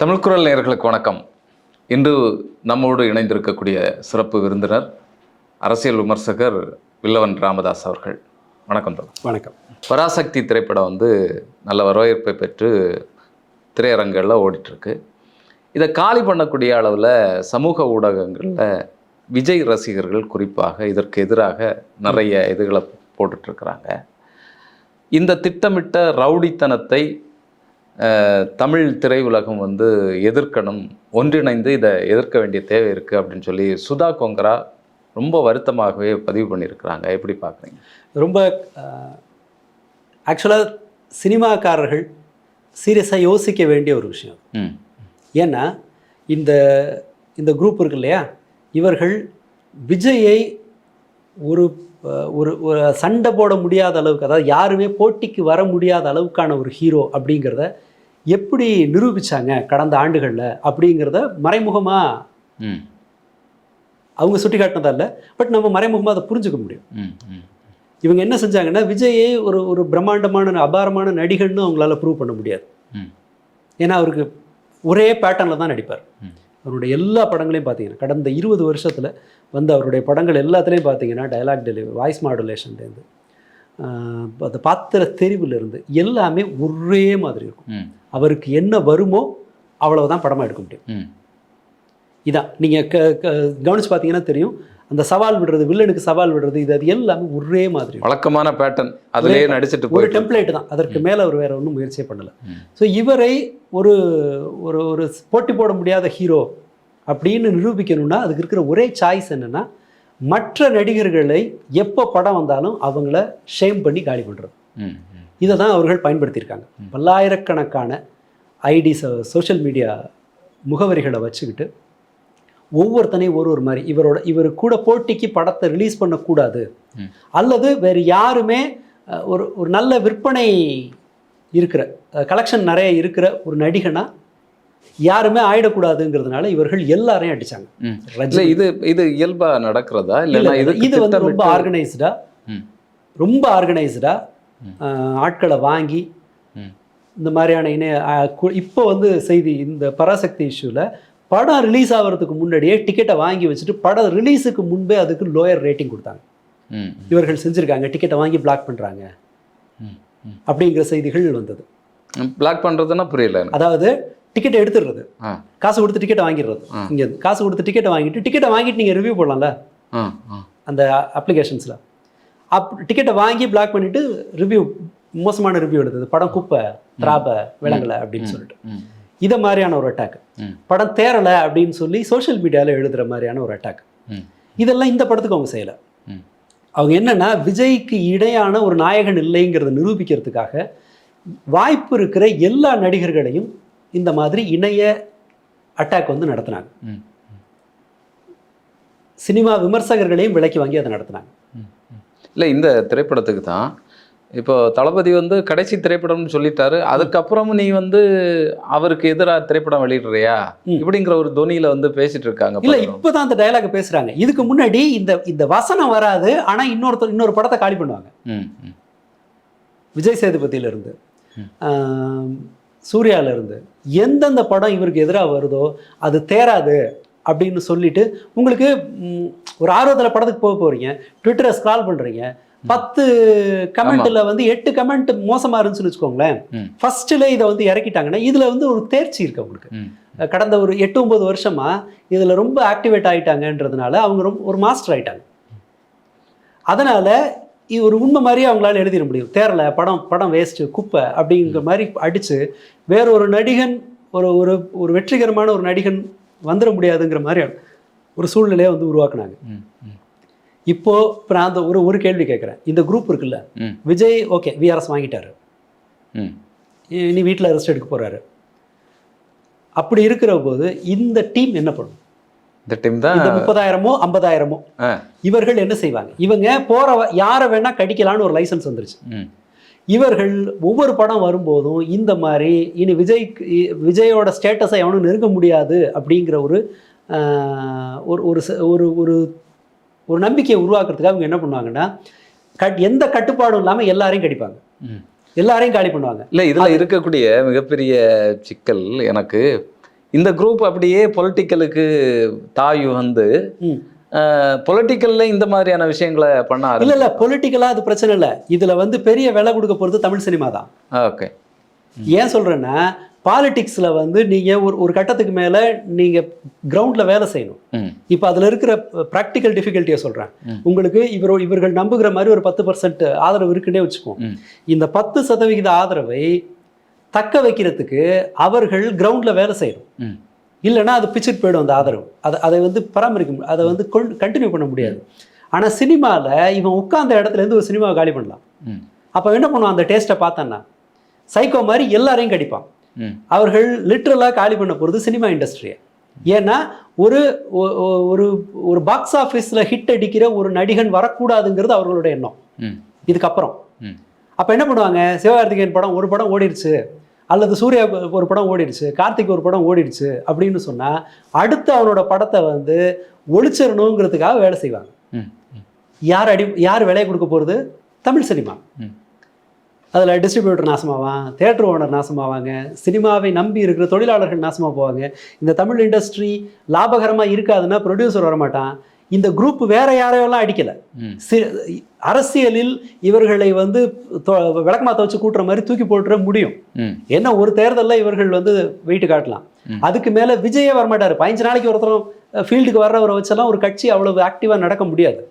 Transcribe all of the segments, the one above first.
தமிழ் குரல் நேயர்களுக்கு வணக்கம். இன்று நம்மோடு இணைந்திருக்கக்கூடிய சிறப்பு விருந்தினர் அரசியல் விமர்சகர் வில்லவன் ராமதாஸ் அவர்கள். வணக்கம் தோழர். வணக்கம். பராசக்தி திரைப்படம் வந்து நல்ல வரவேற்பை பெற்று திரையரங்குகளில் ஓடிட்டுருக்கு. இதை காலி பண்ணக்கூடிய அளவில் சமூக ஊடகங்களில் விஜய் ரசிகர்கள் குறிப்பாக இதற்கு எதிராக நிறைய இதுகளை போட்டுட்ருக்குறாங்க இந்த திட்டமிட்ட ரவுடித்தனத்தை தமிழ் திரையுலகம் வந்து எதிர்க்கணும் ஒன்றிணைந்து இதை எதிர்க்க வேண்டிய தேவை இருக்குது அப்படின்னு சொல்லி சுதா கொங்கரா ரொம்ப வருத்தமாகவே பதிவு பண்ணியிருக்கிறாங்க. எப்படி பார்க்குறீங்க? ரொம்ப ஆக்சுவலாக சினிமாக்காரர்கள் சீரியஸாக யோசிக்க வேண்டிய ஒரு விஷயம். ம். ஏன்னா இந்த இந்த குரூப் இருக்கு இல்லையா? இவர்கள் விஜயை ஒரு ஒரு சண்டை போட முடியாத அளவுக்கு அதாவது யாருமே போட்டிக்கு வர முடியாத அளவுக்கான ஒரு ஹீரோ அப்படிங்கிறத எப்படி நிரூபிச்சாங்க கடந்த ஆண்டுகளில் அப்படிங்கிறத மறைமுகமாக அவங்க சுட்டி காட்டினதா இல்லை பட் நம்ம மறைமுகமாக அதை புரிஞ்சுக்க முடியும். இவங்க என்ன செஞ்சாங்கன்னா விஜயை ஒரு ஒரு பிரம்மாண்டமான அபாரமான நடிகர்னு அவங்களால ப்ரூவ் பண்ண முடியாது. ஏன்னா அவருக்கு ஒரே பேட்டர்னில் தான் நடிப்பார். அவருடைய எல்லா படங்களையும் பார்த்தீங்கன்னா கடந்த இருபது வருஷத்தில் வந்து அவருடைய படங்கள் எல்லாத்துலேயும் பார்த்தீங்கன்னா டயலாக் டெலிவரி வாய்ஸ் மாடுலேஷன்லேருந்து அந்த பாத்திர தெரிவிலிருந்து எல்லாமே ஒரே மாதிரி இருக்கும். அவருக்கு என்ன வருமோ அவ்வளவுதான் படமாக எடுக்க முடியும். இதான் நீங்கள் க கவனிச்சு பார்த்தீங்கன்னா தெரியும். அந்த சவால் விடுறது வில்லனுக்கு சவால் விடுறது இது அது எல்லாமே ஒரே மாதிரி. வழக்கமான பேட்டர்ன் அதுலயே நடிச்சிட்டு ஒரு டெம்ப்ளேட் தான். அதற்கு மேலே அவர் வேற ஒன்றும் முயற்சியே பண்ணல. ஸோ இவரை ஒரு ஒரு ஒரு போட்டி போட முடியாத ஹீரோ அப்படின்னு நிரூபிக்கணும்னா அதுக்கு இருக்கிற ஒரே சாய்ஸ் என்னன்னா மற்ற நடிகர்களை எப்போ படம் வந்தாலும் அவங்கள ஷேம் பண்ணி காலி பண்ணுறது இதை தான் அவர்கள் பயன்படுத்தியிருக்காங்க. பல்லாயிரக்கணக்கான ஐடி சோஷியல் மீடியா முகவரிகளை வச்சுக்கிட்டு ஒவ்வொருத்தனையும் ஒரு ஒரு மாதிரி இவரோட இவர் கூட போட்டிக்கு படத்தை ரிலீஸ் பண்ணக்கூடாது. அல்லது வேறு யாருமே ஒரு ஒரு நல்ல விற்பனை இருக்கிற கலெக்ஷன் நிறைய இருக்கிற ஒரு நடிகனா யாருமே ஆயிடக்கூடாதுங்கிறதுனால இவர்கள் எல்லாரையும் அடிச்சாங்க. இது இது இயல்பா நடக்கிறதா? இல்ல, இல்லைன்னா இல்ல, இதுக்கு இது வந்து ரொம்ப ஆர்கனைஸ்டா. ரொம்ப ஆர்கனைஸ்டா ஆட்களை வாங்கி. இந்த மாதிரியான இணைய இப்போ வந்து செய்தி இந்த பராசக்தி இஷ்யூவில் படம் ரிலீஸ் ஆகிறதுக்கு முன்னாடியே டிக்கெட்டை வாங்கி வச்சுட்டு படம் ரிலீஸுக்கு முன்பே அதுக்கு லோயர் ரேட்டிங் கொடுத்தாங்க. இவர்கள் செஞ்சுருக்காங்க. டிக்கெட்டை வாங்கி பிளாக் பண்ணுறாங்க அப்படிங்கிற செய்திகள் வந்தது. பிளாக் பண்றதுன்னா புரியல. அதாவது டிக்கெட்டை எடுத்துடுறது. காசு கொடுத்து டிக்கெட்டை வாங்கிடுறது. இங்கே காசு கொடுத்து டிக்கெட்டை வாங்கிட்டு டிக்கெட்டை வாங்கிட்டு நீங்கள் ரிவ்யூ போடலாம்ல? அந்த அப்ளிகேஷன்ஸில் அப் டிக்கெட்டை வாங்கி பிளாக் பண்ணிவிட்டு ரிவ்யூ மோசமான ரிவ்யூ எடுத்தது. படம் குப்பை திராப விளங்கலை அப்படின்னு சொல்லிட்டு. இதை மாதிரியான ஒரு அட்டாக் படம் தேரலை அப்படின்னு சொல்லி சோஷியல் மீடியாவில் எழுதுகிற மாதிரியான ஒரு அட்டாக் இதெல்லாம் இந்த படத்துக்கு அவங்க செய்யலை. அவங்க என்னன்னா விஜய்க்கு இணையான ஒரு நாயகன் இல்லைங்கிறத நிரூபிக்கிறதுக்காக வாய்ப்பு இருக்கிற எல்லா நடிகர்களையும் இந்த மாதிரி இணைய அட்டாக் வந்து நடத்தினாங்க. சினிமா விமர்சகர்களையும் விலைக்கு வாங்கி அதை நடத்தினாங்க. இல்லை இந்த திரைப்படத்துக்கு தான். இப்போ தளபதி வந்து கடைசி திரைப்படம்னு சொல்லிட்டாரு. அதுக்கப்புறமும் நீ வந்து அவருக்கு எதிராக திரைப்படம் வெளியிடுறியா. இப்படிங்கிற ஒரு தொனியில வந்து பேசிட்டு இருக்காங்க இல்ல. இப்பதான் அந்த டயலாக் பேசுறாங்க. இதுக்கு முன்னாடி இந்த இந்த வசனம் வராது ஆனா இன்னொருத்தர் இன்னொரு படத்தை காலி பண்ணுவாங்க. விஜய் சேதுபதியில இருந்து இருந்து எந்தெந்த படம் இவருக்கு எதிராக வருதோ அது தேராது அப்படின்னு சொல்லிட்டு உங்களுக்கு ஒரு ஆர்வத்தில் படத்துக்கு போக போறீங்க. ட்விட்டரை ஸ்க்ரால் பண்றீங்க. பத்து கமெண்ட்ல வந்து எட்டு கமெண்ட் மோசமா இருந்துச்சுன்னு வச்சுக்கோங்களேன். ஃபர்ஸ்ட்ல இதை வந்து இறக்கிட்டாங்கன்னா இதுல வந்து ஒரு தேர்ச்சி இருக்கு அவங்களுக்கு. கடந்த ஒரு எட்டு ஒன்பது வருஷமா இதுல ரொம்ப ஆக்டிவேட் ஆயிட்டாங்கன்றதுனால அவங்க ரொம்ப ஒரு மாஸ்டர் ஆயிட்டாங்க. அதனால இது ஒரு உண்மை மாதிரியே அவங்களால எழுதிட முடியும். தேரல படம் படம் வேஸ்ட் குப்பை அப்படிங்கிற மாதிரி அடிச்சு வேற ஒரு நடிகன் ஒரு ஒரு ஒரு வெற்றிகரமான ஒரு நடிகன் வந்துட முடியாதுங்கிற மாதிரி ஒரு சூழ்நிலையை வந்து உருவாக்குனாங்க. இப்போ இப்போ நான் அந்த ஒரு ஒரு கேள்வி கேட்குறேன். இந்த குரூப் இருக்குல்ல விஜய் ஓகே விஆர்எஸ் வாங்கிட்டாரு. இனி வீட்டில் ரெஸ்ட் எடுக்க போறாரு. அப்படி இருக்கிற போது இந்த டீம் என்ன பண்ணும்? இந்த டீம் தான் இந்த முப்பதாயிரமோ ஐம்பதாயிரமோ. இவர்கள் என்ன செய்வாங்க? இவங்க போற யாரை வேணா கடிக்கலான்னு ஒரு லைசன்ஸ் வந்துருச்சு. இவர்கள் ஒவ்வொரு படம் வரும்போதும் இந்த மாதிரி இனி விஜய் விஜயோட ஸ்டேட்டஸை எவனும் நெருங்க முடியாது அப்படிங்கிற ஒரு ஒரு ஒரு ஒரு ஒரு நம்பிக்கையை உருவாக்குறதுக்காக அவங்க என்ன பண்ணுவாங்கன்னா கட் எந்த கட்டுப்பாடும் இல்லாமல் எல்லாரையும் கடிப்பாங்க. எல்லாரையும் காலி பண்ணுவாங்க. இல்லை இதில் இருக்கக்கூடிய மிகப்பெரிய சிக்கல் எனக்கு இந்த குரூப் அப்படியே பொலிட்டிக்கலுக்கு தாய் வந்து. பொலிட்டிக்கல்ல இந்த மாதிரியான விஷயங்களை பண்ண இல்ல இல்ல பொலிட்டிக்கலா அது பிரச்சனை இல்ல. இதுல வந்து பெரிய விலை கொடுக்க போறது தமிழ் சினிமா தான். ஓகே. ஏன் சொல்றேன்னா பாலிடிக்ஸ்ல வந்து நீங்க ஒரு ஒரு கட்டத்துக்கு மேல நீங்க கிரவுண்ட்ல வேலை செய்யணும். இப்போ அதுல இருக்கிற ப்ராக்டிக்கல் டிஃபிகல்ட்டியை சொல்றேன். ம். உங்களுக்கு இவர் இவர்கள் நம்புகிற மாதிரி ஒரு பத்து பர்சன்ட் ஆதரவு இருக்குன்னே வச்சுக்குவோம் ம். இந்த பத்து சதவிகித ஆதரவை தக்க வைக்கிறதுக்கு அவர்கள் கிரவுண்ட்ல வேலை செய்யணும். இல்லைன்னா அது பிச்சுட்டு போயிடும் அந்த ஆதரவு. அதை அதை வந்து பராமரிக்க அதை வந்து கண்டினியூ பண்ண முடியாது. ஆனால் சினிமாவில் இவன் உட்கார்ந்த இடத்துல இருந்து ஒரு சினிமாவை காலி பண்ணலாம். அப்போ என்ன பண்ணுவான்? அந்த டேஸ்ட்டை பார்த்தான்னா சைக்கோ மாதிரி எல்லாரையும் கடிப்பான். அவர்கள் லிட்ரலாக காலி பண்ண போகிறது சினிமா இண்டஸ்ட்ரியை ஏன்னா ஒரு ஒரு ஒரு பாக்ஸ் ஆஃபீஸில் ஹிட் அடிக்கிற ஒரு நடிகன் வரக்கூடாதுங்கிறது அவர்களோட எண்ணம். இதுக்கப்புறம். அப்போ என்ன பண்ணுவாங்க? சிவகார்த்திகேயன் படம் ஒரு படம் ஓடிடுச்சு. அல்லது சூர்யா ஒரு படம் ஓடிடுச்சு. கார்த்திக் ஒரு படம் ஓடிடுச்சு அப்படின்னு சொன்னால் அடுத்து அவனோட படத்தை வந்து ஒளிச்சிடணுங்கிறதுக்காக வேலை செய்வாங்க. யார் அடி யார் விலை கொடுக்க போகிறது தமிழ் சினிமா. அதில் டிஸ்ட்ரிபியூட்டர் நாசமாவான் தேட்டர் ஓனர் நாசமாவாங்க சினிமாவை நம்பி இருக்கிற தொழிலாளர்கள் நாசமாக போவாங்க. இந்த தமிழ் இண்டஸ்ட்ரி லாபகரமாக இருக்காதுன்னா ப்ரொடியூசர் வரமாட்டான். இந்த குரூப் வேற யாரையெல்லாம் அடிக்கலை. அரசியலில் இவர்களை வந்து தொ- விளக்கமாத்த வச்சு கூட்டுற மாதிரி தூக்கி போட்டுற முடியும். என்ன ஒரு தேர்தலில் இவர்கள் வந்து வெயிட் காட்டலாம். அதுக்கு மேலே விஜயே வரமாட்டார். பதினஞ்சு நாளைக்கு ஒருத்தரும் ஃபீல்டுக்கு வர்றவரை வச்செல்லாம் ஒரு கட்சி அவ்வளவு ஆக்டிவாக நடக்க முடியாது.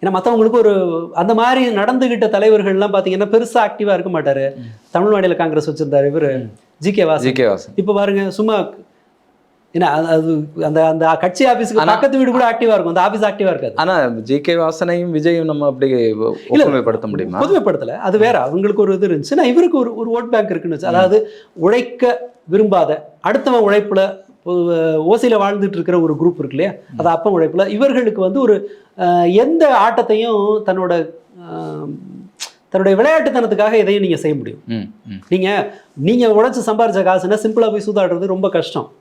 ஏன்னா மற்றவங்களுக்கு ஒரு அந்த மாதிரி நடந்துகிட்ட தலைவர்கள்லாம் பார்த்தீங்கன்னா பெருசாக ஆக்டிவாக இருக்க மாட்டார். தமிழ் மாநில காங்கிரஸ் வச்சிருந்தாரு இவர் ஜி கே வாசன். வாசன். இப்போ பாருங்க சும்மா ஏன்னா அது- அந்த அந்த கட்சி ஆஃபீஸுக்கு பக்கத்து வீடு கூட ஆக்டிவாக இருக்கும். அந்த ஆஃபீஸ் ஆக்டிவாக இருக்காது. ஆனா ஜிகே வாசனையும் விஜயும் நம்ம அப்படி ஒப்புமைப்படுத்த முடியுமா? பொதுமைப்படுத்தல அது வேற. அவங்களுக்கு ஒரு இது இருந்துச்சு. நான் இவருக்கு ஒரு ஒரு ஓட் பேங்க் இருக்குன்னு அதாவது உழைக்க விரும்பாத அடுத்தவன் உழைப்புல ஓசையில வாழ்ந்துட்டு இருக்கிற ஒரு குரூப் இருக்கு இல்லையா? அது அப்ப உழைப்புல. இவர்களுக்கு வந்து ஒரு எந்த ஆட்டத்தையும் தன்னோட தன்னுடைய விளையாட்டுத்தனத்துக்காக எதையும் நீங்க செய்ய முடியும். ம் ம். நீங்க நீங்க உழைச்சு சம்பாரிச்ச காசுன்னா சிம்பிளா போய் சூதாடுறது ரொம்ப கஷ்டம்.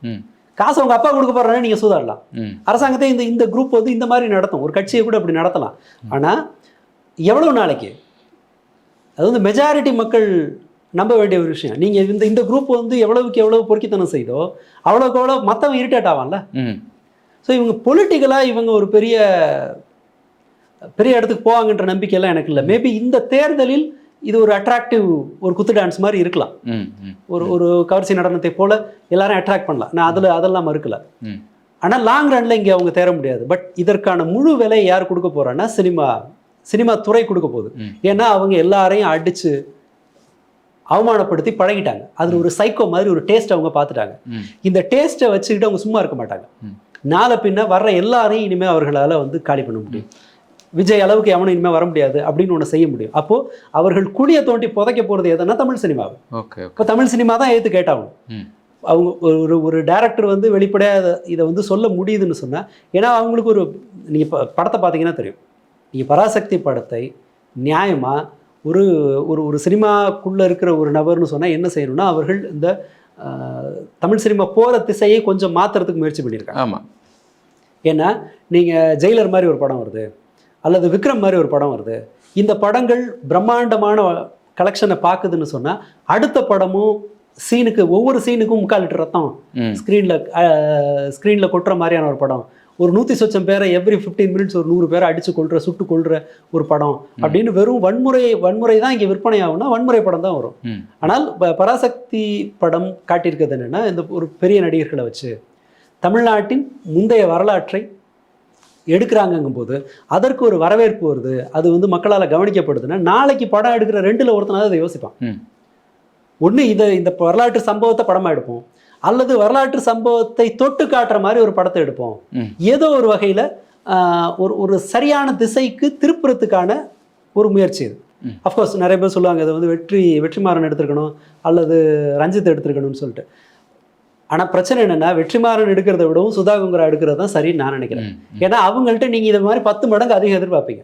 காசு உங்க அப்பா கொடுக்க போறானே நீங்க சூதாடலாம். அரசாங்கத்தை இந்த இந்த குரூப் வந்து இந்த மாதிரி நடத்தும். ஒரு கட்சியை கூட அப்படி நடத்தலாம். ஆனா எவ்வளவு நாளைக்கு? அது வந்து மெஜாரிட்டி மக்கள் நம்ப வேண்டிய ஒரு விஷயம். நீங்க இந்த இந்த குரூப் வந்து எவ்வளவுக்கு எவ்வளவு பொறுக்கித்தனம் செய்தோ அவ்வளவுக்கு எவ்வளோ மற்றவன் இரிட்டேட் ஆவான்ல? ஸோ இவங்க பொலிட்டிக்கலாக இவங்க ஒரு பெரிய பெரிய இடத்துக்கு போவாங்கன்ற நம்பிக்கையெல்லாம் எனக்கு இல்லை. மேபி இந்த தேர்தலில் இது ஒரு அட்ராக்டிவ் ஒரு குத்து டான்ஸ் மாதிரி இருக்கலாம். ஒரு ஒரு கவர்ச்சி நடனத்தை போல எல்லாரும் அட்ராக்ட் பண்ணலாம். நான் அதில் அதெல்லாம் மறுக்கல. ஆனால் லாங் ரன்ல இங்கே அவங்க தேர முடியாது. பட் இதற்கான முழு விலை யார் கொடுக்க போறான்னா சினிமா சினிமா துறை கொடுக்க போகுது. ஏன்னா அவங்க எல்லாரையும் அடிச்சு அவமானப்படுத்தி பழகிட்டாங்க. அதில் ஒரு சைக்கோ மாதிரி ஒரு டேஸ்ட் அவங்க பார்த்துட்டாங்க. இந்த டேஸ்ட்டை வச்சுக்கிட்டு அவங்க சும்மா இருக்க மாட்டாங்க. நாளை பின்ன வர்ற எல்லாரையும் இனிமேல் அவர்களால் வந்து காலி பண்ண முடியும். விஜய் அளவுக்கு எவனும் இனிமேல் வர முடியாது அப்படின்னு ஒன்று செய்ய முடியும். அப்போது அவர்கள் குழியை தோண்டி புதைக்க போகிறது எதுனா தமிழ் சினிமாவை இப்போ தமிழ் சினிமா தான் ஏற்று கேட்டாகணும். அவங்க ஒரு ஒரு டேரக்டர் வந்து வெளிப்படையாக இதை- வந்து சொல்ல முடியுதுன்னு சொன்னால் ஏன்னா அவங்களுக்கு ஒரு நீங்கள் இப்போ படத்தை பார்த்தீங்கன்னா தெரியும். நீங்கள் பராசக்தி படத்தை நியாயமாக ஒரு ஒரு ஒரு சினிமாக்குள்ளே இருக்கிற ஒரு நபர்னு சொன்னால் என்ன செய்யணும்னா அவர்கள் இந்த தமிழ் சினிமா போகிற திசையை கொஞ்சம் மாற்றுறதுக்கு முயற்சி பண்ணியிருக்காங்க. ஆமா. ஏன்னா நீங்கள் ஜெயிலர் மாதிரி ஒரு படம் வருது. அல்லது விக்ரம் மாதிரி ஒரு படம் வருது. இந்த படங்கள் பிரம்மாண்டமான கலெக்ஷனை பார்க்குதுன்னு சொன்னால் அடுத்த படமும் சீனுக்கு ஒவ்வொரு சீனுக்கும் முக்கால் லிட்டர் ரத்தம் ஸ்க்ரீனில் ஸ்க்ரீனில் கொட்டுற மாதிரியான ஒரு படம். ஒரு நூற்றி சொச்சம் பேரை எவ்ரி ஃபிஃப்டீன் மினிட்ஸ் ஒரு நூறு பேரை அடித்து கொள்கிற சுட்டு கொள்கிற ஒரு படம் அப்படின்னு வெறும் வன்முறை வன்முறை தான் இங்கே விற்பனை ஆகும்னா வன்முறை படம் தான் வரும். ஆனால் பராசக்தி படம் காட்டியிருக்கிறது என்னென்னா இந்த ஒரு பெரிய நடிகர்களை வச்சு. தமிழ்நாட்டின் முந்தைய வரலாற்றை எடுக்கிறாங்கங்கும்போது அதற்கு ஒரு வரவேற்பு வருது. அது வந்து மக்களால் கவனிக்கப்படுதுன்னா நாளைக்கு படம் எடுக்கிற ரெண்டில் ஒருத்தனாவது அதை யோசிப்பான். ஒன்று இதை இந்த வரலாற்று சம்பவத்தை படமாக எடுப்போம். அல்லது வரலாற்று சம்பவத்தை தொட்டு காட்டுற மாதிரி ஒரு படத்தை எடுப்போம். ஏதோ ஒரு வகையில் ஒரு ஒரு சரியான திசைக்கு திருப்புறத்துக்கான ஒரு முயற்சி இது. அஃப்கோர்ஸ் நிறைய பேர் சொல்லுவாங்க இதை வந்து வெற்றி வெற்றிமாறன் எடுத்திருக்கணும் அல்லது ரஞ்சித் எடுத்திருக்கணும்னு சொல்லிட்டு. ஆனால் பிரச்சனை என்னென்னா வெற்றிமாறன் எடுக்கிறத விடவும் சுதாகங்கரா எடுக்கிறது தான் சரின்னு நான் நினைக்கிறேன். ஏன்னா அவங்கள்ட்ட நீங்கள் இது மாதிரி பத்து மடங்கு அதிகம் எதிர்பார்ப்பீங்க.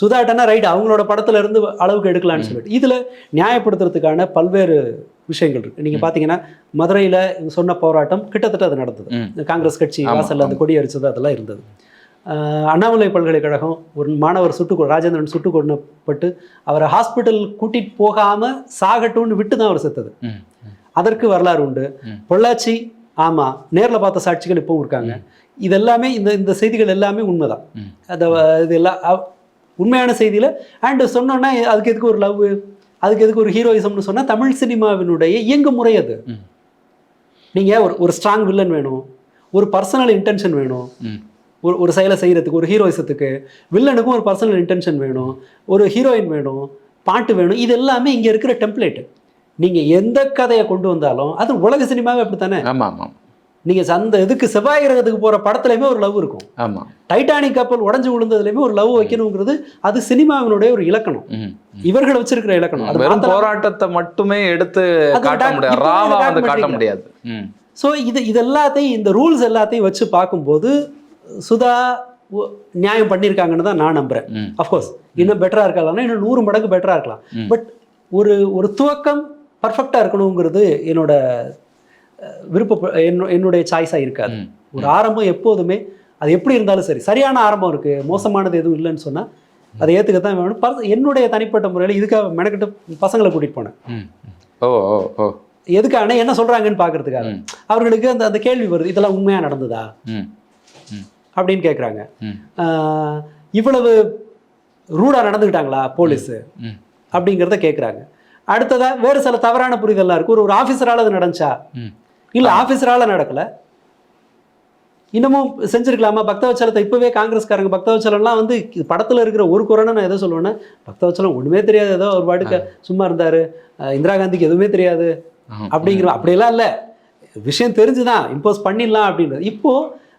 சுதாட்டனா ரைட் அவங்களோட படத்துல இருந்து அளவுக்கு எடுக்கலாம்னு சொல்லிட்டு. இதில் நியாயப்படுத்துறதுக்கான பல்வேறு விஷயங்கள் இருக்கு. நீங்கள் பார்த்தீங்கன்னா மதுரையில் சொன்ன போராட்டம் கிட்டத்தட்ட அது நடந்தது. காங்கிரஸ் கட்சி வாசல்ல அந்த கொடி அரிச்சது அதெல்லாம் இருந்தது. அண்ணாமலை பல்கலைக்கழகம் ஒரு மாணவர் சுட்டு ராஜேந்திரன் சுட்டு கொல்லப்பட்டு அவரை ஹாஸ்பிட்டல் கூட்டிட்டு போகாம சாகட்டும்னு விட்டு தான் அவர் செத்தது. அதற்கு வரலாறு உண்டு. பொள்ளாச்சி ஆமா நேர்ல பார்த்த சாட்சிகள் இப்பவும் இருக்காங்க. இது எல்லாமே இந்த இந்த செய்திகள் எல்லாமே உண்மைதான். அஹ், இது எல்லாம் உண்மையான செய்தியில அண்ட் சொன்னோன்னா அதுக்கு எதுக்கு ஒரு லவ் அதுக்கு எதுக்கு ஒரு ஹீரோயிசம்னு சொன்னா தமிழ் சினிமாவினுடைய இயங்கு முறை அது. ம். நீங்க ஒரு ஒரு ஸ்ட்ராங் வில்லன் வேணும் ஒரு பர்சனல் இன்டென்ஷன் வேணும். ஒரு ஒரு செயலை செய்யறதுக்கு ஒரு ஹீரோயிசத்துக்கு வில்லனுக்கும் ஒரு பர்சனல் இன்டென்ஷன் வேணும் ஒரு ஹீரோயின் வேணும் பாட்டு வேணும் இது எல்லாமே இங்க இருக்கிற டெம்ப்ளேட் நீங்க எந்த கதையை கொண்டு வந்தாலும் அது உலக சினிமாவே அப்படித்தானே? ஆமா ஆமா நீங்க அந்த இதுக்கு செவ்வாய் கிரகத்துக்கு போற படத்துலயுமே ஒரு லவ் இருக்கும். ஆமா. டைட்டானிக் கப்பல் உடஞ்சு விழுந்ததுலயுமே ஒரு லவ் வைக்கணுங்கிறது அது சினிமாவினுடைய ஒரு இலக்கணம். இவர்கள் வச்சிருக்கிற இலக்கணம். அது வெறும் போராட்டத்தை மட்டுமே எடுத்து காட்ட முடியாது. ராவா வந்து காட்ட முடியாது. ம். ஸோ இது இது எல்லாத்தையும் இந்த ரூல்ஸ் எல்லாத்தையும் வச்சு பார்க்கும்போது சுதா நியாயம் பண்ணியிருக்காங்கன்னு தான் நான் நம்புறேன். அஃப்கோர்ஸ் இன்னும் பெட்டராக இருக்கலாம். இன்னும் நூறு மடங்கு பெட்டராக இருக்கலாம். பட் ஒரு ஒரு துவக்கம் பர்ஃபெக்டாக இருக்கணுங்கிறது என்னோட விருப்ப என்னோ- என்னுடைய சாய்ஸாக இருக்காது. ஒரு ஆரம்பம் எப்போதுமே அது எப்படி இருந்தாலும் சரி சரியான ஆரம்பம் இருக்கு மோசமானது எதுவும் இல்லைன்னு சொன்னா அதை ஏற்றுக்கத்தான் வேணும் பர்ச- என்னுடைய தனிப்பட்ட முறையில் இதுக்காக மெனக்கிட்டு பசங்களை கூட்டிட்டு போனேன். ஓ எதுக்கான என்ன சொல்றாங்கன்னு பார்க்கறதுக்காக. அவர்களுக்கு அந்த அந்த கேள்வி வருது இதெல்லாம் உண்மையா நடந்ததா. அப்படின்னு கேட்குறாங்க. இவ்வளவு ரூடா நடந்துக்கிட்டாங்களா போலீஸ். அப்படிங்கிறத கேட்குறாங்க அடுத்ததா வேறு சில தவறான புரிதல்லாம் இருக்கு. ஒரு ஒரு ஆஃபீஸரால் அது நடந்துச்சா. இல்ல ஆஃபீஸரால நடக்கல. இன்னமும் செஞ்சிருக்கலாமா? பக்தவச்சலத்தை இப்பவே காங்கிரஸ்காரங்க பக்தவச்சலம்லாம் வந்து படத்துல இருக்கிற ஒரு குறைன்னு நான் எதை சொல்லுவேன்னா பக்தவச்சலம் ஒண்ணுமே தெரியாது. ஏதோ ஒரு பாட்டுக்கு சும்மா இருந்தாரு. இந்திரா காந்திக்கு எதுவுமே தெரியாது. அப்படிங்கிற அப்படியெல்லாம் இல்லை. விஷயம் தெரிஞ்சுதான் இம்போஸ் பண்ணிடலாம் அப்படின்றது. இப்போ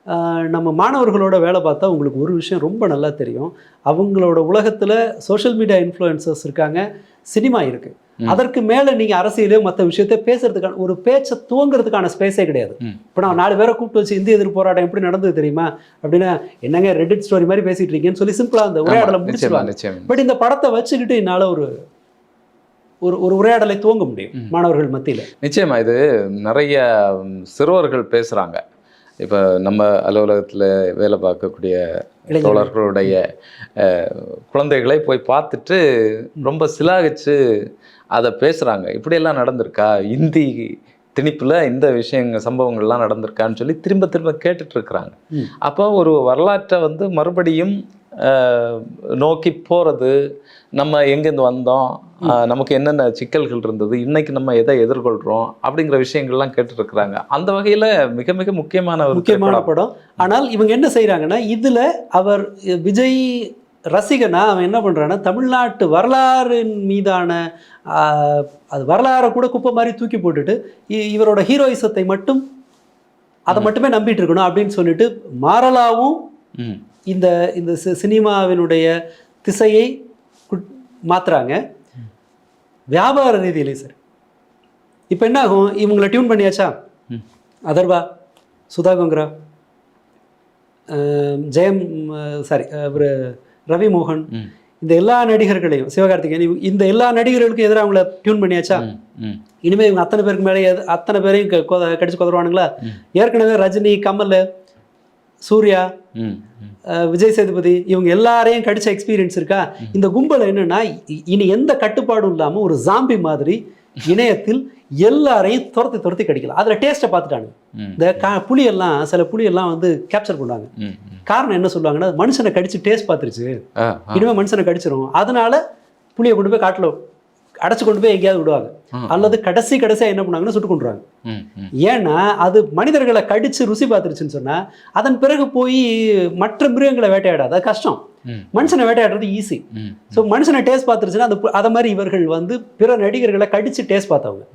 அஹ், நம்ம மாணவர்களோட வேலை பார்த்தா உங்களுக்கு ஒரு விஷயம் ரொம்ப நல்லா தெரியும். அவங்களோட உலகத்துல சோஷியல் மீடியா இன்ஃப்ளூயன்சர்ஸ் இருக்காங்க. சினிமா இருக்கு. அதற்கு மேல நீங்க அரசியலையோ மற்ற விஷயத்த பேசுறதுக்கான ஒரு பேச்சை துவங்குறதுக்கான ஸ்பேஸே கிடையாது. இப்போ நான் நாலு பேரை கூப்பிட்டு வச்சு இந்திய எதிர்ப்பு போராட்டம் எப்படி நடந்தது தெரியுமா? அப்படின்னா என்னங்க ரெடிட் ஸ்டோரி மாதிரி பேசிட்டு இருக்கீங்கன்னு சொல்லி சிம்பிளா அந்த உரையாடலை முடிச்சிருவாங்க. பட் இந்த படத்தை வச்சுக்கிட்டு என்னால ஒரு ஒரு ஒரு உரையாடலை துவங்க முடியும். மாணவர்கள் மத்தியில. நிச்சயமா இது நிறைய சிறுவர்கள் பேசுறாங்க. இப்போ நம்ம அலுவலகத்தில் வேலை பார்க்கக்கூடிய. தோழர்களுடைய குழந்தைகளை போய் பார்த்துட்டு ரொம்ப சிலாகிச்சு அதை பேசுகிறாங்க இப்படியெல்லாம் நடந்திருக்கா இந்தி திணிப்பில் இந்த விஷயங்கள் சம்பவங்கள்லாம் நடந்திருக்கான்னு சொல்லி திரும்ப திரும்ப ம். அப்போ ஒரு வரலாற்றை வந்து மறுபடியும் நோக்கி போகிறது நம்ம எங்கேருந்து வந்தோம் நமக்கு என்னென்ன சிக்கல்கள் இருந்தது இன்னைக்கு நம்ம எதை எதிர்கொள்கிறோம் அப்படிங்கிற விஷயங்கள்லாம் கேட்டுருக்குறாங்க அந்த வகையில் மிக மிக முக்கியமான ஒரு முக்கியமான. படம். ஆனால் இவங்க என்ன செய்றாங்கன்னா இதுல அவர் விஜய் ரசிகனா அவன் என்ன பண்றான்னா தமிழ்நாட்டு வரலாறின் மீதான அது வரலாறை கூட குப்பை மாதிரி தூக்கி போட்டுட்டு இ- இவரோட ஹீரோயிசத்தை மட்டும் அதை மட்டுமே நம்பிட்டு இருக்கணும் அப்படின்னு சொல்லிட்டு மாரலாவும் இந்த இந்த சினிமாவினுடைய திசையை மாத்துறாங்க. வியாபார ரீதியிலையும் சரி. இப்போ என்ன ஆகும் இவங்களை டியூன் பண்ணியாச்சா. அதர்வா சுதா கோங்கரா ஜெயம் சாரி ஒரு ரவி மோகன் இந்த எல்லா நடிகர்களையும் சிவகார்த்திகேயன் இந்த எல்லா நடிகர்களுக்கும் எதிராக அவங்கள டியூன் பண்ணியாச்சா? ம், ம். இனிமே இவங்க அத்தனை பேருக்கு மேலே அத்தனை பேரையும் கடிச்சு கொதருவானுங்களா ம். ஏற்கனவே ரஜினி கமல் சூர்யா விஜய் சேதுபதி இவங்க எல்லாரையும் கடிச்ச எக்ஸ்பீரியன்ஸ் இருக்கா? இந்த கும்பல் என்னன்னா இனி எந்த கட்டுப்பாடும் இல்லாம ஒரு ஜாம்பி மாதிரி இணையத்தில் எல்லாரையும் துரத்தி துரத்தி கடிக்கலாம். அதுல டேஸ்ட்டை பார்த்துட்டாங்க இந்த கா புலியெல்லாம் சில புலியெல்லாம் வந்து கேப்சர் ம் காரணம் என்ன சொல்லுவாங்கன்னா மனுஷனை கடிச்சு டேஸ்ட் பார்த்துருச்சு. ஆ ஆ. இனிமே மனுஷனை கடிச்சிரும். அதனால புளியை கொண்டு போய் காட்டுல அடைச்சு கொண்டு போய் எங்கேயாவது விடுவாங்க. அல்லது கடைசி கடைசியா என்ன பண்ணாங்கன்னா சுட்டு கொண்டுருவாங்க ஏன்னா அது மனிதர்களை கடிச்சு ருசி பார்த்துருச்சுன்னு சொன்னா அதன் பிறகு போய் மற்ற மிருகங்களை வேட்டையாடாது. அது கஷ்டம். மனுஷனை வேட்டையாடுறது ஈஸி ஸோ மனுஷனை டேஸ்ட் பார்த்துருச்சுன்னா அது பு- அதை மாதிரி இவர்கள் வந்து பிற நடிகர்களை கடிச்சு டேஸ்ட் பார்த்தவங்க.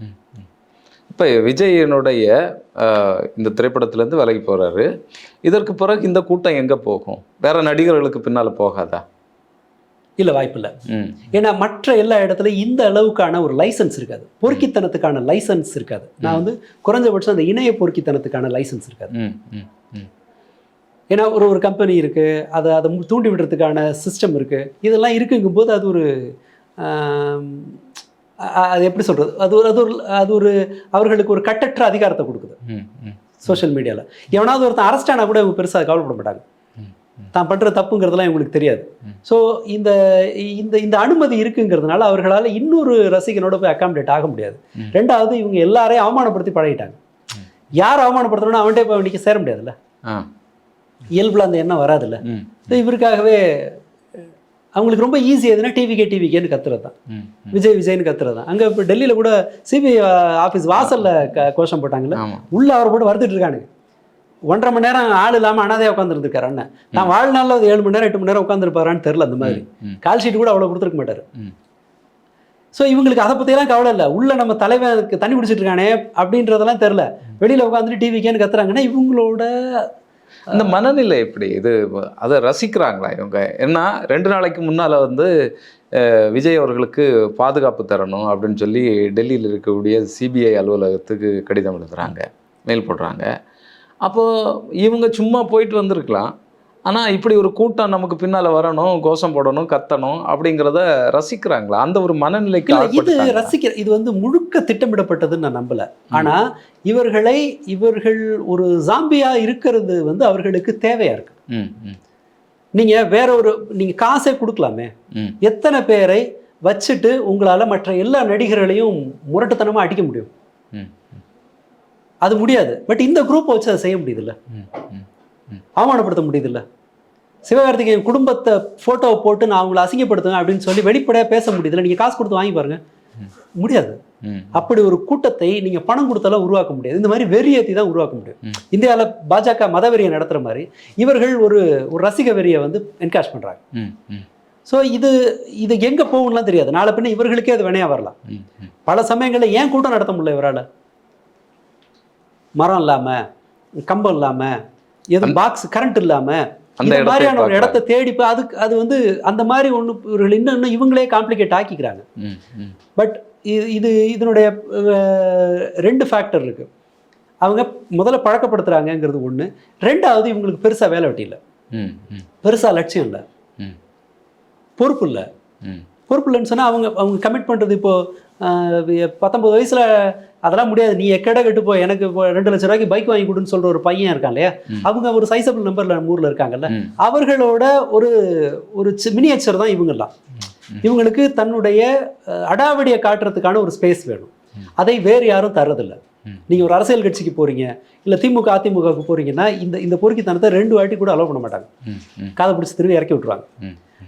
இப்போ விஜயனுடைய இந்த திரைப்படத்திலேருந்து விலகி போறாரு. இதற்கு பிறகு இந்த கூட்டம் எங்கே போகும்? வேற நடிகர்களுக்கு பின்னால் போகாதா? இல்ல வாய்ப்பில்லை. ம். ஏன்னா மற்ற எல்லா இடத்துலையும் இந்த அளவுக்கான ஒரு லைசன்ஸ் இருக்காது. பொறுக்கித்தனத்துக்கான லைசன்ஸ் இருக்காது. நான் வந்து குறைஞ்சபட்சம் அந்த இணைய பொறுக்கித்தனத்துக்கான லைசன்ஸ் இருக்காது. ஏன்னா ஒரு ஒரு கம்பெனி இருக்கு. அதை அதை தூண்டி விடுறதுக்கான சிஸ்டம் இருக்கு. இதெல்லாம் இருக்குங்கும்போது அது ஒரு அது எப்படி சொல்றது? அது ஒரு அது ஒரு அது ஒரு அவர்களுக்கு ஒரு கட்டற்ற அதிகாரத்தை கொடுக்குது. சோஷியல் மீடியாவில் எவனாவது ஒருத்தன் அரெஸ்ட் ஆனால் கூட இவங்க பெருசாக கவலைப்பட மாட்டாங்க. தான் பண்ற தப்புங்கிறதெல்லாம் இவங்களுக்கு தெரியாது. ஸோ இந்த இந்த இந்த அனுமதி இருக்குங்கிறதுனால அவர்களால இன்னொரு ரசிகனோட போய் அகாமடேட் ஆக முடியாது. ரெண்டாவது இவங்க எல்லாரையும் அவமானப்படுத்தி பழகிட்டாங்க. யார் அவமானப்படுத்தணும்னா அவன்கிட்ட போய் நிக்க சேர முடியாதுல்ல? இயல்புல அந்த எண்ணம் வராதுல்ல? இவருக்காகவே அவங்களுக்கு ரொம்ப ஈஸி எதுனா டிவிகே டிவிகேன்னு கத்துறது தான். விஜய் விஜய்னு கத்துறது தான். அங்கே இப்போ டெல்லியில் கூட சிபிஐ ஆஃபீஸ் வாசல்ல கோஷம் போட்டாங்கல்ல? உள்ள அவர் போட்டு வறுத்துட்டு இருக்கானுங்க. ஒன்றரை மணி நேரம் ஆள் இல்லாமல் அனாதையாக உட்காந்துருந்துருக்காரு அண்ணன். நான் வாழ்நாளில் ஒரு ஏழு மணி நேரம் எட்டு மணி நேரம் உட்காந்துருப்பாரான்னு தெரில அந்த மாதிரி. கால் ஷீட் கூட அவ்வளோ கொடுத்துருக்க மாட்டார். ஸோ இவங்களுக்கு அதை பற்றியெல்லாம் கவலை இல்லை. உள்ள நம்ம தலைவனுக்கு தண்ணி குடிச்சிட்டு இருக்கானே அப்படின்றதெல்லாம் தெரில வெளியில் உட்காந்துட்டு டிவிக்கேன்னு கத்துறாங்கன்னா இவங்களோட அந்த மனநிலை எப்படி? இது அதை ரசிக்கிறாங்களா இவங்க? ஏன்னா ரெண்டு நாளைக்கு முன்னால் வந்து விஜய் அவர்களுக்கு பாதுகாப்பு தரணும் அப்படின்னு சொல்லி டெல்லியில் இருக்கக்கூடிய சிபிஐ அலுவலகத்துக்கு கடிதம் எழுதுறாங்க. மெயில் போடுறாங்க. அப்போது இவங்க சும்மா போயிட்டு வந்திருக்கலாம். ஆனால் இப்படி ஒரு கூட்டம் நமக்கு பின்னால் வரணும் கோஷம் போடணும் கத்தணும் அப்படிங்கிறத ரசிக்கிறாங்களா? அந்த ஒரு மனநிலைக்கு இது? ரசிக்கிற இது வந்து முழுக்க திட்டமிடப்பட்டதுன்னு நான் நம்பல. ஆனா இவர்களை இவர்கள் ஒரு ஜாம்பியா இருக்கிறது வந்து அவர்களுக்கு தேவையா இருக்கு. ம் ம். நீங்க வேற ஒரு நீங்க காசே கொடுக்கலாமே. எத்தனை பேரை வச்சுட்டு உங்களால மற்ற எல்லா நடிகர்களையும் முரட்டுத்தனமா அடிக்க முடியும்? அது முடியாது. பட் இந்த குரூப் வச்சு அதை செய்ய முடியுதுல்ல அவமானப்படுத்த முடியுதுல்ல சிவகார்த்திகேயன் குடும்பத்தை போட்டோவை போட்டு நான் அவங்களை அசிங்கப்படுத்துவேன் அப்படின்னு சொல்லி வெளிப்படையா பேச முடியுதுல்ல நீங்க காசு கொடுத்து வாங்கி பாருங்க. முடியாது. அப்படி ஒரு கூட்டத்தை நீங்க பணம் கொடுத்தாலும் உருவாக்க முடியாது. இந்த மாதிரி வெறியேத்தி தான் உருவாக்க முடியும். இந்தியாவில் பாஜக மதவெறியை நடத்துற மாதிரி இவர்கள் ஒரு ஒரு ரசிக வெறியை வந்து என்கரேஜ் பண்றாங்க. ம் ஸோ இது இது எங்க போகும்லாம் தெரியாது. நாளை பின்ன இவர்களுக்கே அது வினையா வரலாம். பல சமயங்களில் ஏன் கூட்டம் நடத்த முடியல இவரால்? மரம் இல்லாம கம்பம் இல்லாம எதுவும் பாக்ஸ் கரண்ட் இல்லாம அந்த மாதிரியான ஒரு. இடத்த தேடி போய் அதுக்கு அது வந்து அந்த மாதிரி ஒன்று இவர்கள் இன்னும் இன்னும் இவங்களே காம்ப்ளிகேட் ஆக்கிக்கிறாங்க. பட் இது இது இதனுடைய ரெண்டு ஃபேக்டர் இருக்கு. அவங்க முதல்ல பழக்கப்படுத்துறாங்கங்கிறது ஒன்று ரெண்டாவது இவங்களுக்கு பெருசா வேலை வெட்டி இல்லை. ம் ம். பெருசா லட்சியம் இல்லை. பொறுப்பு இல்லை. பொறுப்பு இல்லைன்னு சொன்னா அவங்க அவங்க கமிட் பண்றது இப்போ அஹ், பத்தொன்பது வயசுல அதெல்லாம் முடியாது. நீ எக்கட கெட்டு போய் எனக்கு இப்போ ரெண்டு லட்ச ரூபாய்க்கு பைக் வாங்கி கொடுன்னு சொல்ற ஒரு பையன் இருக்கான் இல்லையா. அவங்க ஒரு சைசபிள் நம்பர்ல நம்ம ஊர்ல இருக்காங்கல்ல. அவர்களோட ஒரு ஒரு மினியேச்சர் தான் இவங்கெல்லாம். இவங்களுக்கு தன்னுடைய அடாவடியை காட்டுறதுக்கான ஒரு ஸ்பேஸ் வேணும். அதை வேறு யாரும் தர்றதில்ல. ம். நீங்க ஒரு அரசியல் கட்சிக்கு போறீங்க இல்ல திமுக அதிமுகவுக்கு போறீங்கன்னா இந்த இந்த பொறுக்கித்தனத்தை ரெண்டு வாட்டி கூட அலோவ் பண்ண மாட்டாங்க. காதை பிடிச்சி திரும்பி இறக்கி விட்டுருவாங்க.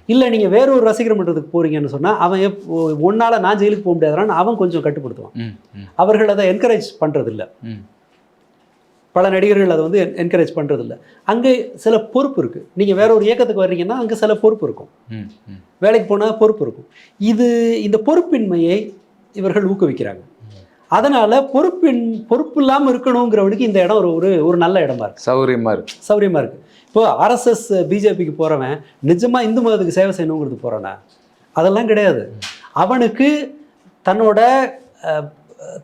இல்ல நீங்க வேற ஒரு ரசிகர் மன்றத்துக்கு போறீங்கன்னு சொன்னா அவன் எப்- ஒன்னால நான் ஜெயிலுக்கு போக முடியாதுன்னு அவன் கொஞ்சம் கட்டுப்படுத்துவான். அவர்கள் அதை என்கரேஜ் பண்றதில்ல. ம். பல நடிகர்கள் அதை வந்து என்கரேஜ் பண்றதில்ல. அங்கே சில பொறுப்பு இருக்கு. நீங்க வேற ஒரு இயக்கத்துக்கு வர்றீங்கன்னா அங்க சில பொறுப்பு இருக்கும். வேலைக்கு போனால் பொறுப்பு இருக்கும். இது இந்த பொறுப்பின்மையை இவர்கள் ஊக்குவிக்கிறாங்க. அதனால பொறுப்பின் பொறுப்பு இல்லாமல் இருக்கணுங்கிறவனுக்கு இந்த இடம் ஒரு ஒரு ஒரு நல்ல இடமா இருக்கு. சௌகரியமா இருக்கு. சௌரியமா இருக்கு. இப்போ ஆர்எஸ்எஸ் பிஜேபிக்கு போறவன் நிஜமா இந்து மதத்துக்கு சேவை செய்யணுங்கிறது போறானா? அதெல்லாம் கிடையாது. அவனுக்கு தன்னோட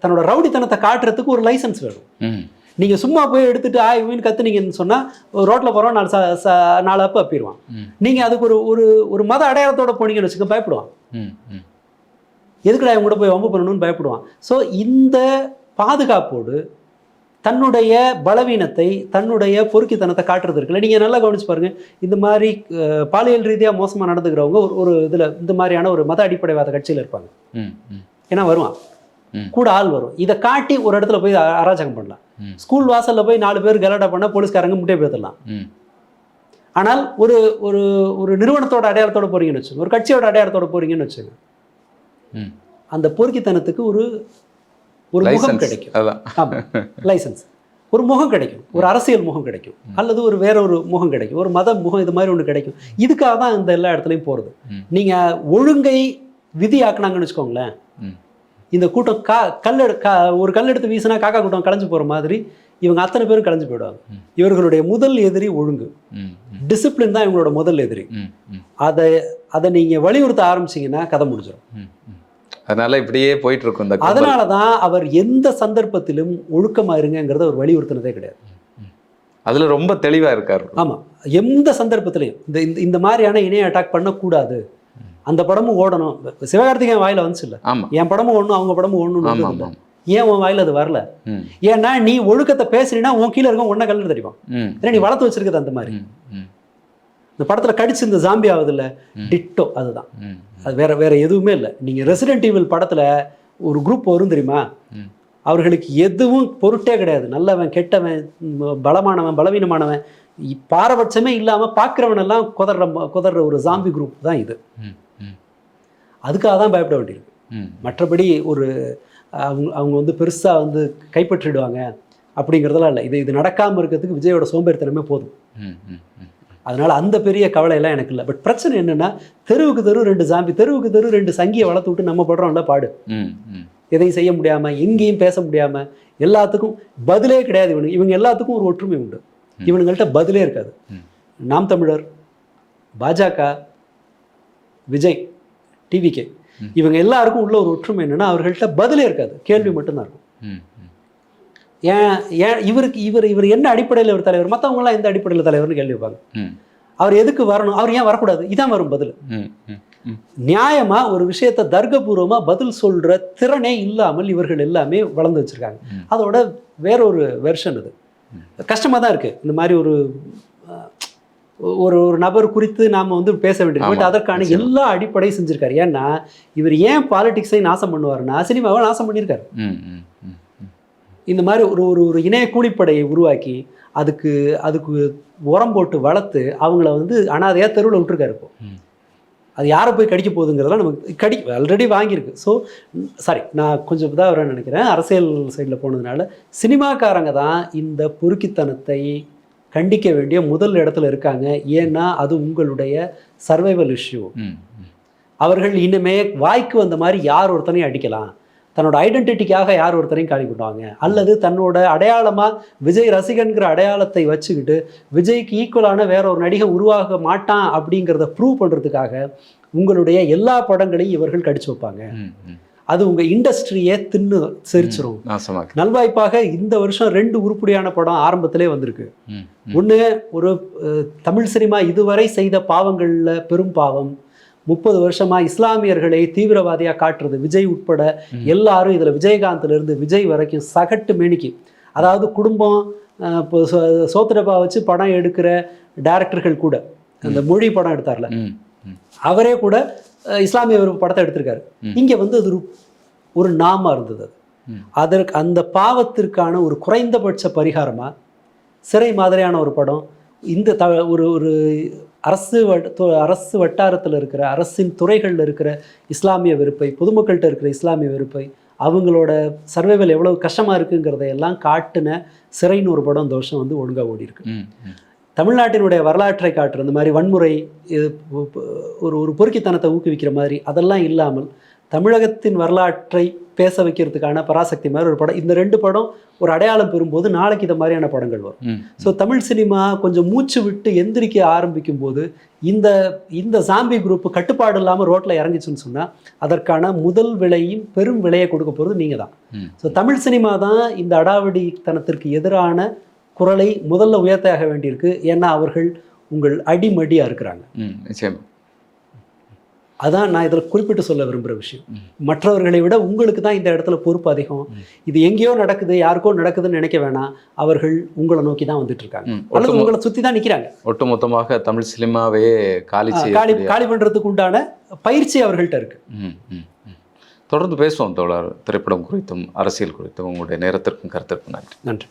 தன்னோட ரவுடித்தனத்தை காட்டுறதுக்கு ஒரு லைசன்ஸ் வேணும். நீங்க சும்மா போய் எடுத்துட்டு ஆய் இவன் கத்துனீங்கன்னு சொன்னா ரோட்ல போறோம் நாலு நாலு அப்பு அப்பிடுவான் ம். நீங்க அதுக்கு ஒரு ஒரு ஒரு மத அடையாளத்தோட போனீங்கன்னு வச்சுக்க பயப்படுவான். எதுக்குடா இவங்க கூட போய் வம்பு பண்ணணும்னு பயப்படுவான்? ஸோ இந்த பாதுகாப்போடு தன்னுடைய பலவீனத்தை தன்னுடைய பொறுக்கித்தனத்தை காட்டுறது இருக்குல்ல நீங்கள் நல்லா கவனிச்சு பாருங்க. இந்த மாதிரி பாலியல் ரீதியாக மோசமாக நடந்துக்கிறவங்க ஒரு ஒரு இதில் இந்த மாதிரியான ஒரு மத அடிப்படைவாத கட்சியில் இருப்பாங்க. ஏன்னா வருவான். கூட ஆள் வரும். இதை காட்டி ஒரு இடத்துல போய் அராஜகம் பண்ணலாம். ஸ்கூல் வாசல்ல போய் நாலு பேர் கலாட்டா பண்ணால் போலீஸ்காரங்க முட்டை பேர்த்தலாம் ம். ஆனால் ஒரு ஒரு ஒரு நிறுவனத்தோட அடையாளத்தோட போறீங்கன்னு வச்சுங்க ஒரு கட்சியோட அடையாளத்தோட போறீங்கன்னு வச்சுங்க அந்த பொறுக்கித்தனத்துக்கு ஒரு ஒரு முகம் கிடைக்கும். அதான். ஆமா. லைசன்ஸ் ஒரு முகம் கிடைக்கும். ஒரு அரசியல் முகம் கிடைக்கும். அல்லது ஒரு வேற ஒரு முகம் கிடைக்கும். ஒரு மத முகம் இது மாதிரி ஒன்று கிடைக்கும். இதுக்காக தான் இந்த எல்லா இடத்துலையும் போகிறது ம். நீங்க ஒழுங்கை விதியாக்குனாங்கன்னு வச்சுக்கோங்களேன். இந்த கூட்டம் கா கல் கா ஒரு கல் எடுத்து வீசினா காக்கா கூட்டம் கலைஞ்சு போற மாதிரி இவங்க அத்தனை பேரும் கலைஞ்சு போயிடுவாங்க. இவர்களுடைய முதல் எதிரி ஒழுங்கு. டிசிப்ளின் தான் இவங்களோட முதல் எதிரி. அதை அதை நீங்க வலியுறுத்த ஆரம்பிச்சீங்கன்னா கதை முடிஞ்சிடும் அதனால இப்படியே போயிட்டு இருக்கும் இந்த. அதனால தான் அவர் எந்த சந்தர்ப்பத்திலும் ஒழுக்கமா இருங்கங்கிறத அவர் வலியுறுத்தினதே கிடையாது. அதுல ரொம்ப தெளிவா இருக்காரு. ஆமா. எந்த சந்தர்ப்பத்திலையும் இந்த இந்த- மாதிரியான இணைய அட்டாக் பண்ணக்கூடாது. அந்த படமும் ஓடணும். சிவகார்த்திகேயன் வாயில வந்துச்சு இல்ல என் படமும் ஒண்ணும் அவங்க படமும் ஒண்ணும் ஏன் உன் வாயில அது வரல? ஏன்னா நீ ஒழுக்கத்தை பேசுறீன்னா உன் கீழே இருக்க உன்ன கல்லு தெரியும். ஏன்னா நீ வளர்த்து வச்சிருக்கிறது அந்த மாதிரி. இந்த படத்தில் கடிச்சு இந்த ஜாம்பி ஆகுதுல்ல டிட்டோ அதுதான். அது வேற வேற எதுவுமே இல்லை. நீங்கள் ரெசிடென்ட் ஈவில் படத்தில் ஒரு குரூப் வரும் தெரியுமா. அவர்களுக்கு எதுவும் பொருட்டே கிடையாது. நல்லவன் கெட்டவன் பலமானவன் பலவீனமானவன் பாரபட்சமே இல்லாமல் பார்க்குறவனெல்லாம் குதற குதற ஒரு ஜாம்பி குரூப் தான் இது. அதுக்காக தான் பயப்பட வேண்டியிருக்கு. மற்றபடி ஒரு அவங்க அவங்க வந்து பெருசாக வந்து கைப்பற்றிடுவாங்க அப்படிங்கிறதெல்லாம் இல்லை. இது இது நடக்காமல் இருக்கிறதுக்கு விஜயோட சோம்பேறித்தனமே போதும். அதனால் அந்த பெரிய கவலையெல்லாம் எனக்கு இல்லை. பட் பிரச்சனை என்னென்னா தெருவுக்கு தெரு ரெண்டு ஜாம்பி தெருவுக்கு தெரு ரெண்டு சங்கியை வளர்த்து விட்டு நம்ம படுறோம்ல பாடு. எதையும் செய்ய முடியாமல் எங்கேயும் பேச முடியாமல் எல்லாத்துக்கும் பதிலே கிடையாது இவனுக்கு இவங்க எல்லாத்துக்கும் ஒரு ஒற்றுமை உண்டு. இவனுங்கள்ட்ட பதிலே இருக்காது. நாம் தமிழர் பாஜக விஜய் டிவிகே. இவங்க எல்லாருக்கும் உள்ள ஒரு ஒற்றுமை என்னன்னா அவர்கள்ட்ட பதிலே இருக்காது. கேள்வி மட்டும்தான் இருக்கும். ஏன் ஏன் இவருக்கு இவர் இவர் என்ன அடிப்படையில் ஒரு தலைவர்? மற்றவங்களாம் எந்த அடிப்படையில் தலைவர்னு கேள்வி வைப்பாங்க அவர் எதுக்கு வரணும்? அவர் ஏன் வரக்கூடாது? இதான் வரும் பதில். நியாயமா ஒரு விஷயத்தை தர்க்கபூர்வமா பதில் சொல்ற திறனே இல்லாமல் இவர்கள் எல்லாமே வளர்ந்து வச்சிருக்காங்க. அதோட வேற ஒரு வெர்ஷன் இது கஷ்டமா தான் இருக்கு. இந்த மாதிரி ஒரு ஒரு ஒரு நபர் குறித்து நாம வந்து பேச வேண்டியது பட் அதற்கான. எல்லா அடிப்படையும் செஞ்சிருக்காரு. ஏன்னா இவர் ஏன் பாலிடிக்ஸை நாசம் பண்ணுவாருன்னா சினிமாவை நாசம் பண்ணியிருக்காரு. இந்த மாதிரி ஒரு ஒரு ஒரு இணைய கூலிப்படையை உருவாக்கி அதுக்கு அதுக்கு உரம் போட்டு வளர்த்து அவங்கள வந்து அனாதையா தெருவில் விட்டுருக்காரு இப்போ. அது யாரை போய் கடிக்க போகுதுங்கிறதெல்லாம் நமக்கு கடி ஆல்ரெடி வாங்கியிருக்கு. ஸோ சாரி நான் கொஞ்சம் இதாக வரேன்னு நினைக்கிறேன். அரசியல் சைடில் போனதுனால சினிமாக்காரங்க தான் இந்த பொறுக்கித்தனத்தை கண்டிக்க வேண்டிய முதல் இடத்துல இருக்காங்க. ஏன்னா அது உங்களுடைய சர்வைவல் இஷ்யூ அவர்கள் இனிமே வாய்க்கு வந்த மாதிரி யார் ஒருத்தனையும் அடிக்கலாம். தன்னோட ஐடென்டிட்டிக்காக யார் ஒருத்தரையும் காலி பண்ணுவாங்க? அல்லது தன்னோட அடையாளமாக விஜய் ரசிகன்கிற அடையாளத்தை வச்சுக்கிட்டு விஜய்க்கு ஈக்குவலான வேற ஒரு நடிகை உருவாக மாட்டான் அப்படிங்கிறத ப்ரூவ் பண்ணுறதுக்காக உங்களுடைய எல்லா படங்களையும் இவர்கள் கடிச்சு வைப்பாங்க. அது உங்கள் இண்டஸ்ட்ரியே தின்னு செரிச்சிரும். நல்வாய்ப்பாக இந்த வருஷம் ரெண்டு உருப்படியான படம் ஆரம்பத்திலே வந்திருக்கு. ஒன்று ஒரு தமிழ் சினிமா இதுவரை செய்த பாவங்களில் பெரும் பாவம். முப்பது வருஷமா இஸ்லாமியர்களை தீவிரவாதியாக காட்டுறது. விஜய் உட்பட எல்லாரும் இதில் விஜயகாந்த்ல இருந்து விஜய் வரைக்கும் சகட்டு மேனிக்கு. அதாவது குடும்பம் இப்போ சோ- சோத்துடப்பா வச்சு படம் எடுக்கிற டைரக்டர்கள் கூட. அந்த மொழி படம் எடுத்தார்ல. அவரே கூட இஸ்லாமிய படத்தை எடுத்திருக்காரு. இங்கே வந்து அது ஒரு நாமா இருந்தது அது. அதற்கு அந்த பாவத்திற்கான ஒரு குறைந்தபட்ச பரிகாரமாக சிறை மாதிரியான ஒரு படம் இந்த த ஒரு ஒரு அரசு அரசு வட்டாரத்தில் இருக்கிற அரசின் துறைகளில் இருக்கிற இஸ்லாமிய வெறுப்பை பொதுமக்கள்கிட்ட இருக்கிற இஸ்லாமிய வெறுப்பை அவங்களோட சர்வைவல் எவ்வளவு கஷ்டமாக இருக்குங்கிறத எல்லாம் காட்டுன சிறைன்னு ஒரு படம் வருஷம் வந்து ஒழுங்காக ஓடி இருக்கு தமிழ்நாட்டினுடைய வரலாற்றை காட்டுற இந்த மாதிரி வன்முறை ஒரு ஒரு பொறுக்கித்தனத்தை ஊக்குவிக்கிற மாதிரி அதெல்லாம் இல்லாமல் தமிழகத்தின் வரலாற்றை பேச வைக்கிறதுக்கான பராசக்தி மாதிரி ஒரு படம். இந்த ரெண்டு படம் ஒரு அடையாளம் பெறும்போது நாளைக்கு இந்த மாதிரியான படங்கள் வரும். ஸோ தமிழ் சினிமா கொஞ்சம் மூச்சு விட்டு எந்திரிக்க ஆரம்பிக்கும் போது இந்த இந்த சாம்பி குரூப் கட்டுப்பாடு இல்லாமல் ரோட்டில் இறங்கிச்சுன்னு சொன்னால் அதற்கான முதல் விலையும் பெரும் விலையை கொடுக்க போகிறது நீங்கள் தான். ஸோ தமிழ் சினிமா தான் இந்த அடாவடித்தனத்திற்கு எதிரான குரலை முதல்ல உயர்த்தாக வேண்டியிருக்கு. ஏன்னா அவர்கள் உங்கள் அடிமடியாக இருக்கிறாங்க. நிச்சயமா. அதான் நான் இதில் குறிப்பிட்டு சொல்ல விரும்புகிற விஷயம். மற்றவர்களை விட உங்களுக்கு தான் இந்த இடத்துல பொறுப்பு அதிகம். இது எங்கேயோ நடக்குது யாருக்கோ நடக்குதுன்னு நினைக்க வேணாம். அவர்கள் உங்களை நோக்கி தான் வந்துட்டு இருக்காங்க அல்லது உங்களை சுற்றி தான் நிற்கிறாங்க ஒட்டுமொத்தமாக தமிழ் சினிமாவையே காலி காலி காலி பண்ணுறதுக்கு உண்டான பயிற்சி அவர்கள்ட்ட இருக்கு. தொடர்ந்து பேசுவோம் தோழர். திரைப்படம் குறித்தும் அரசியல் குறித்தும் உங்களுடைய நேரத்திற்கும் கருத்திற்கும் நன்றி. நன்றி.